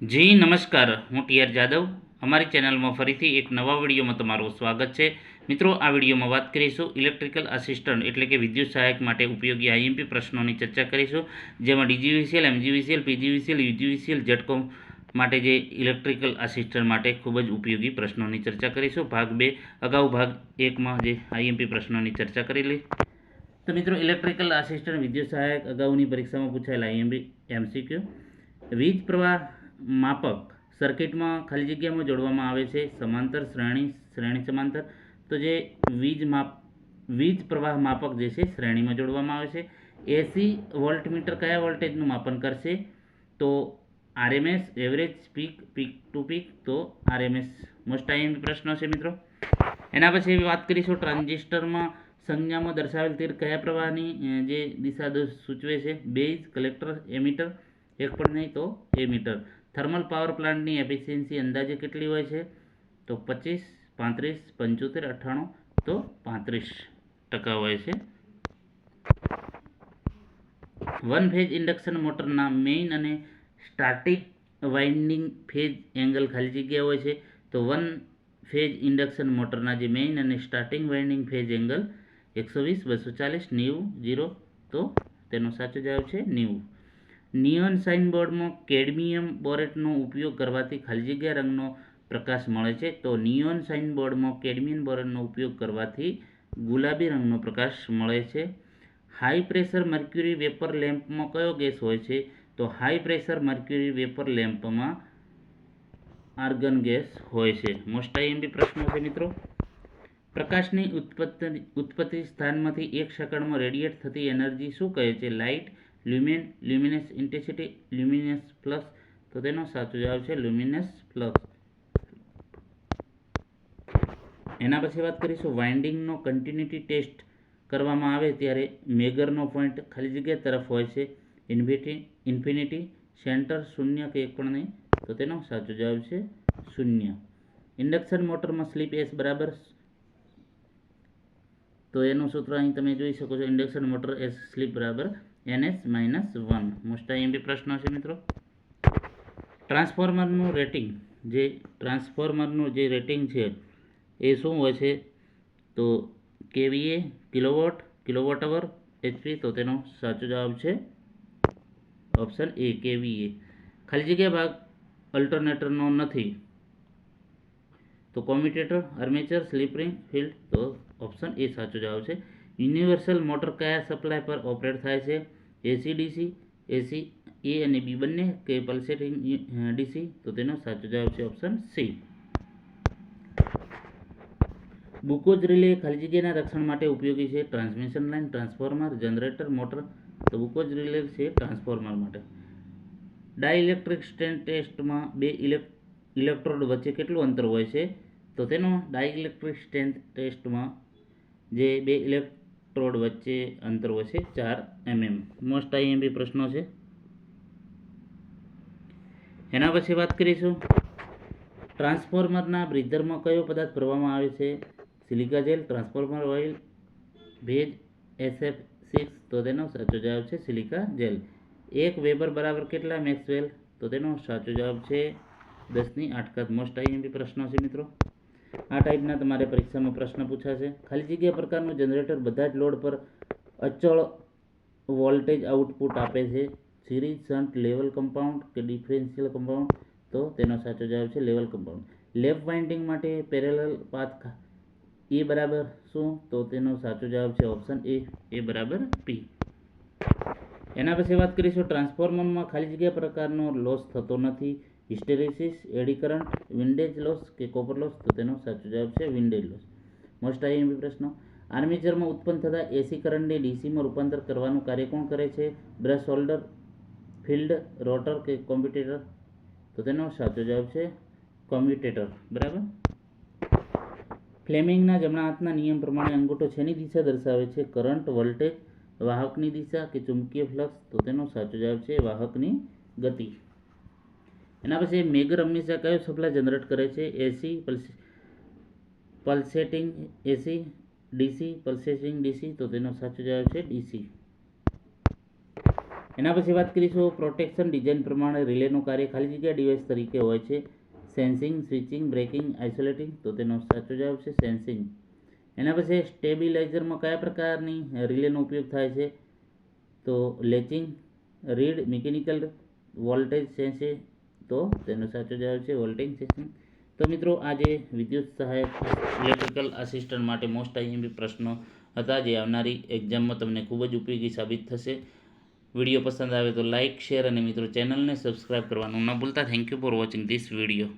જી, નમસ્કાર. હું ટીઆર જાદવ. અમારી ચેનલમાં ફરીથી એક નવા વિડીયોમાં તમારું સ્વાગત છે. મિત્રો, આ વિડીયોમાં વાત કરીશું ઇલેક્ટ્રિકલ આસિસ્ટન્ટ એટલે કે વિદ્યુત સહાયક માટે ઉપયોગી આઈએમપી પ્રશ્નોની ચર્ચા કરીશું, જેમાં ડીજીવીસીએલ, એમજીવીસીએલ, પીજીવીસીએલ, યુજીવીસીએલ જેટકોમ માટે જે ઇલેક્ટ્રિકલ આસિસ્ટન્ટ માટે ખૂબ જ ઉપયોગી પ્રશ્નોની ચર્ચા કરીશું. ભાગ બે, અગાઉ ભાગ એકમાં જે આઈએમપી પ્રશ્નોની ચર્ચા કરેલી. તો મિત્રો, ઇલેક્ટ્રિકલ આસિસ્ટન્ટ, વિદ્યુત સહાયક, અગાઉની પરીક્ષામાં પૂછાયેલા આઈએમપી એમસીક્યુ વીજ પ્રવાહ માપક સર્કિટમાં ખાલી જગ્યામાં જોડવામાં આવે છે સમાંતર, શ્રેણી શ્રેણી સમાંતર. તો જે વીજ માપ, વીજ પ્રવાહ માપક જે છે શ્રેણીમાં જોડવામાં આવે છે. એસી વોલ્ટમીટર કયા વોલ્ટેજનું માપન કરશે? તો RMS, average, peak peak to peak. તો આરએમએસ મોસ્ટ આઈએમપી પ્રશ્નો છે મિત્રો. એના પછી વાત કરીશું ટ્રાન્ઝિસ્ટરમાં સંજ્ઞામાં દર્શાવેલ તીર કયા પ્રવાહની જે દિશા સૂચવે છે? Base, collector, emitter. એક પણ નહીં તો એમીટર. થર્મલ પાવર પ્લાન્ટની એફિશિયન્સી અંદાજે કેટલી હોય છે? તો પચીસ, પાંત્રીસ, પંચોતેર, અઠ્ઠાણું, તો પાંત્રીસ ટકા હોય છે. વન ફેજ ઇન્ડક્શન મોટરના મેઇન અને સ્ટાર્ટિક વાઇન્ડિંગ ફેજ એંગલ ખાલી જગ્યા હોય છે. તો વન ફેજ ઇન્ડક્શન મોટરના જે મેઇન અને સ્ટાર્ટિંગ વાઇન્ડિંગ ફેજ એંગલ એકસો વીસ, બસો ચાલીસ, નેવું જીરો તો તેનો સાચો જવાબ છે નેવું. નિયોન સાઇનબોર્ડમાં કેડમિયમ બોરેટનો ઉપયોગ કરવાથી ખાલી જગ્યા રંગનો પ્રકાશ મળે છે. તો નિયોન સાઇનબોર્ડમાં કેડમિયમ બોરેટનો ઉપયોગ કરવાથી ગુલાબી રંગનો પ્રકાશ મળે છે. હાઈ પ્રેશર મર્ક્યુરી વેપર લેમ્પમાં કયો ગેસ હોય છે? તો હાઈ પ્રેશર મર્ક્યુરી વેપર લેમ્પમાં આર્ગન ગેસ હોય છે. મોસ્ટ આઈએમપી પ્રશ્નો છે મિત્રો. પ્રકાશની ઉત્પત્તિ ઉત્પત્તિ સ્થાનમાંથી એક સેકન્ડમાં રેડિયેટ થતી એનર્જી શું કહે છે? Light lumin luminous intensity luminous plus તો તેનો સાચો જવાબ છે લ્યુમિનસ પ્લસ એના પછી વાત કરીશું વાઇન્ડિંગનો કન્ટિન્યુટી ટેસ્ટ કરવામાં આવે ત્યારે મેગરનો પોઈન્ટ ખાલી જગ્યા તરફ હોય છે. ઇન્ફિટી ઇન્ફિનિટી સેન્ટર શૂન્ય કે એક પણ નહીં, તો તેનો સાચો જવાબ છે શૂન્ય. ઇન્ડક્શન મોટરમાં સ્લીપ એસ બરાબર તો એનું સૂત્ર અહીં તમે જોઈ શકો છો ઇન્ડક્શન મોટર એસ સ્લીપ બરાબર NS minus one. Most IMP પ્રશ્ન છે મિત્રો. ટ્રાન્સફોર્મરનું રેટિંગ, જે ટ્રાન્સફોર્મરનું જે રેટિંગ છે, એ શું હોય છે? તો KVA? Kilowatt? Kilowatt hour? HP તો તેનો સાચો જવાબ છે ઓપ્શન એ, કેવીએ. ખાલી જગ્યા ભાગ અલ્ટરનેટરનો નથી. તો commutator, armature, slip ring, field, તો ઓપ્શન એ સાચો જવાબ છે. યુનિવર્સલ મોટર કયા સપ્લાય પર ઓપરેટ થાય છે? એસી ડીસી એસી એ અને બી બંને કે પલ્સેટિંગ ડીસી તો તેનો સાચો જવાબ છે ઓપ્શન સી ગ્લુકોઝ રિલે ખાલી જગ્યાના રક્ષણ માટે ઉપયોગી છે. Transmission line, transformer, generator, motor. તો બુકોજ રિલે છે ટ્રાન્સફોર્મર માટે. ડાઇલેક્ટ્રિક સ્ટેન્ડ ટેસ્ટમાં બે ઇલેક, ઇલેક્ટ્રોડ વચ્ચે કેટલું અંતર હોય છે? તો તેનો ડાઇલેક્ટ્રિક સ્ટેન્ટ ટેસ્ટમાં જે બે ઇલેક્ટ્રોડ વચ્ચે અંતર હોય છે ચાર એમએમ. મોસ્ટ આઈએમપી પ્રશ્નો છે. એના પછી વાત કરીશું. ટ્રાન્સફોર્મરના બ્રિધરમાં કયો પદાર્થ ભરવામાં આવે છે? સિલિકા જેલ, ટ્રાન્સફોર્મર ઓઇલ, ભેજ એસએફ સિક્સ તો તેનો સાચો જવાબ છે સિલિકા જેલ. એક વેબર બરાબર કેટલા મેક્સવેલ? તો તેનો સાચો જવાબ છે દસની આઠ ઘાત. મોસ્ટ આઈએમપી પ્રશ્નો છે મિત્રો. આ ટાઈપના તમારે પરીક્ષામાં પ્રશ્ન પૂછાશે. ખાલી જગ્યા પ્રકારનું જનરેટર બધા જ લોડ પર અચળ વોલ્ટેજ આઉટપુટ આપે છે. સિરીઝ શન્ટ લેવલ કમ્પાઉન્ડ કે ડિફરન્શિયલ કમ્પાઉન્ડ તો તેનો સાચો જવાબ છે લેવલ કમ્પાઉન્ડ લેફ્ટ વાઇન્ડિંગ માટે પેરેલલ પાથ એ બરાબર શું? તો તેનો સાચો જવાબ છે ઓપ્શન એ એ બરાબર પી એના પછી વાત કરીશું ટ્રાન્સફોર્મરમાં ખાલી જગ્યા પ્રકારનો લોસ થતો નથી. Hysteresis eddy current windage loss કે કોપર લોસ તો તેનો સાચો જવાબ છે વિન્ડેજ લોસ મોસ્ટ આઈએમપી પ્રશ્નો. આર્મેચરમાં ઉત્પન્ન થતા એસી કરંટને ડીસીમાં રૂપાંતર કરવાનું કાર્ય કોણ કરે છે? બ્રશ હોલ્ડર ફિલ્ડ રોટર કે કોમ્પ્યુટેટર તો તેનો સાચો જવાબ છે કોમ્પ્યુટેટર બરાબર? ફ્લેમિંગના જમણા હાથના નિયમ પ્રમાણે અંગૂઠો છેની દિશા દર્શાવે છે? કરંટ વોલ્ટેજ વાહકની દિશા કે ચુંબકીય ફ્લક્સ તો તેનો સાચો જવાબ છે વાહકની ગતિ. એના પછી મેગર હંમેશા કયો સપ્લાય જનરેટ કરે છે? AC pulsating AC DC pulsating DC તો તેનો સાચો જવાબ છે ડીસી એના પછી વાત કરીશું પ્રોટેક્શન ડિઝાઇન પ્રમાણે રિલેનું કાર્ય ખાલી જગ્યા ડિવાઇસ તરીકે હોય છે. સેન્સિંગ, સ્વિચિંગ, બ્રેકિંગ, આઇસોલેટિંગ, તો તેનો સાચો જવાબ છે સેન્સિંગ. એના પછી સ્ટેબિલાઇઝરમાં કયા પ્રકારની રિલેનો ઉપયોગ થાય છે? તો latching, reed, mechanical, voltage, sensing તો તેનો સાચો જવાબ છે વોલ્ટેજ સેન્સિંગ તો મિત્રો, આજે વિદ્યુત સહાયક ઇલેક્ટ્રિકલ આસિસ્ટન્ટ માટે મોસ્ટ આઈએમપી પ્રશ્નો હતા જે આવનારી એક્ઝામમાં તમને ખૂબ જ ઉપયોગી સાબિત થશે. વીડિયો પસંદ આવે તો લાઇક શેર અને મિત્રો ચેનલને સબસ્ક્રાઇબ કરવાનું ન ભૂલતા. Thank you for watching this video